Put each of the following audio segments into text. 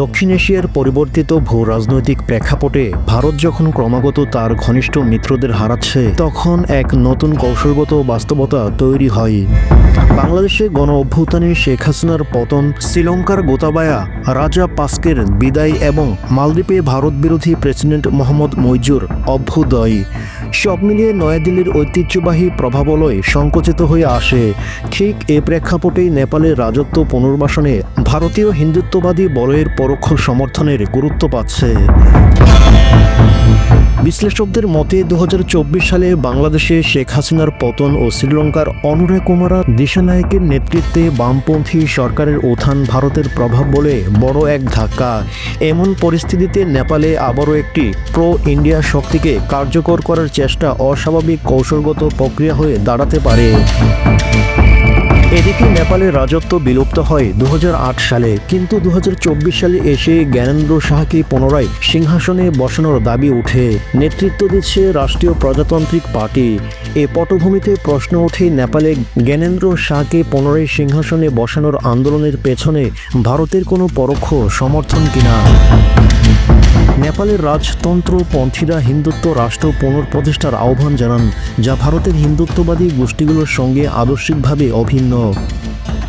দক্ষিণ এশিয়ার পরিবর্তিত ভূ রাজনৈতিক প্রেক্ষাপটে ভারত যখন ক্রমাগত তার ঘনিষ্ঠ মিত্রদের হারাচ্ছে, তখন এক নতুন কৌশলগত বাস্তবতা তৈরি হয়। বাংলাদেশে গণ অভ্যুত্থানে শেখ হাসিনার পতন, শ্রীলঙ্কার গোতাবায়া, রাজা পাস্কের বিদায় এবং মালদ্বীপে ভারত বিরোধী প্রেসিডেন্ট মোহাম্মদ মইজুর অভ্যুদয়। সব মিলিয়ে নয়াদিল্লির ঐতিহ্যবাহী প্রভাবলয় সংকোচিত হয়ে আসে। ঠিক এ প্রেক্ষাপটেই নেপালের রাজত্ব পুনর্বাসনে ভারতীয় হিন্দুত্ববাদী বলয়ের পরোক্ষ সমর্থনের গুরুত্ব পাচ্ছে। বিশ্লেষকদের মতে দু হাজার চব্বিশ সালে বাংলাদেশে শেখ হাসিনার পতন ও শ্রীলঙ্কার অনুরে কুমারা দিশানায়কের নেতৃত্বে বামপন্থী সরকারের উত্থান ভারতের প্রভাব বলে বড় এক ধাক্কা। এমন পরিস্থিতিতে নেপালে আবারও একটি প্রো ইন্ডিয়া শক্তিকে কার্যকর করার চেষ্টা অস্বাভাবিক কৌশলগত প্রক্রিয়া হয়ে দাঁড়াতে পারে। এদিকে নেপালের রাজত্ব বিলুপ্ত হয় দু হাজার আট সালে, কিন্তু দু হাজার চব্বিশ সালে এসে জ্ঞানেন্দ্র শাহকে পুনরায় সিংহাসনে বসানোর দাবি উঠে। নেতৃত্ব দিচ্ছে রাষ্ট্রীয় প্রজাতান্ত্রিক পার্টি। এ পটভূমিতে প্রশ্ন ওঠে নেপালে জ্ঞানেন্দ্র শাহকে পুনরায় সিংহাসনে বসানোর আন্দোলনের পেছনে ভারতের কোনো পরোক্ষ সমর্থন কিনা। নেপালের রাজতন্ত্রপন্থীরা হিন্দুত্ব রাষ্ট্র পুনঃপ্রতিষ্ঠার আহ্বান জানান যা ভারতের হিন্দুত্ববাদী গোষ্ঠীগুলোর সঙ্গে আদর্শিকভাবে অভিন্ন।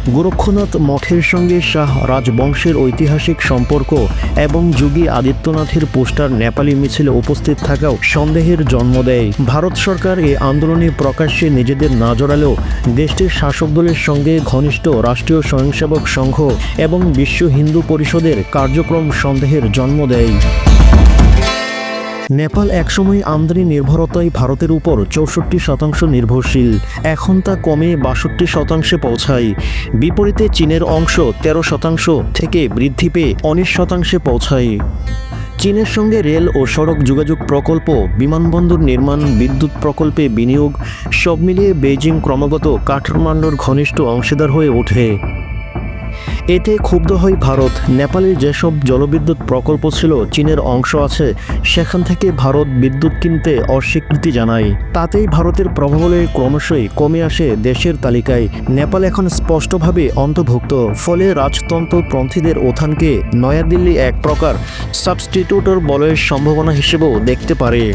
গোরক্ষনাথ মঠের সঙ্গে শাহ রাজবংশের ঐতিহাসিক সম্পর্ক এবং যোগী আদিত্যনাথের পোস্টার নেপালি মিছিলে উপস্থিত থাকাও সন্দেহের জন্ম দেয়। ভারত সরকার এই আন্দোলনে প্রকাশ্যে নিজেদের না জড়ালেও দেশটির শাসক দলের সঙ্গে ঘনিষ্ঠ রাষ্ট্রীয় স্বয়ংসেবক সংঘ এবং বিশ্ব হিন্দু পরিষদের কার্যক্রম সন্দেহের জন্ম দেয়। নেপাল একসময় আমদানি নির্ভরতায় ভারতের উপর চৌষট্টি শতাংশ নির্ভরশীল। এখন তা কমে বাষট্টি শতাংশে পৌঁছায়। বিপরীতে চীনের অংশ তেরো শতাংশ থেকে বৃদ্ধি পেয়ে উনিশ শতাংশে পৌঁছায়। চীনের সঙ্গে রেল ও সড়ক যোগাযোগ প্রকল্প, বিমানবন্দর নির্মাণ, বিদ্যুৎ প্রকল্পে বিনিয়োগ, সব মিলিয়ে বেইজিং ক্রমাগত কাঠমান্ডুর ঘনিষ্ঠ অংশীদার হয়ে ওঠে। এতে ক্ষুব্ধ হয় ভারত, নেপালের যেসব জলবিদ্যুৎ প্রকল্প ছিল চীনের অংশ আছে, সেখান থেকে ভারত বিদ্যুৎ কিনতে অস্বীকৃতি জানায়। তাতেই ভারতের প্রভাবলয় ক্রমশই কমে আসে দেশের তালিকায়। নেপাল এখন স্পষ্টভাবে অন্তর্ভুক্ত, ফলে রাজতন্ত্র রাজতন্ত্রপন্থীদের উত্থানকে নয়াদিল্লি এক প্রকার সাবস্টিটিউটর বলয়ের সম্ভাবনা হিসেবেও দেখতে পারে।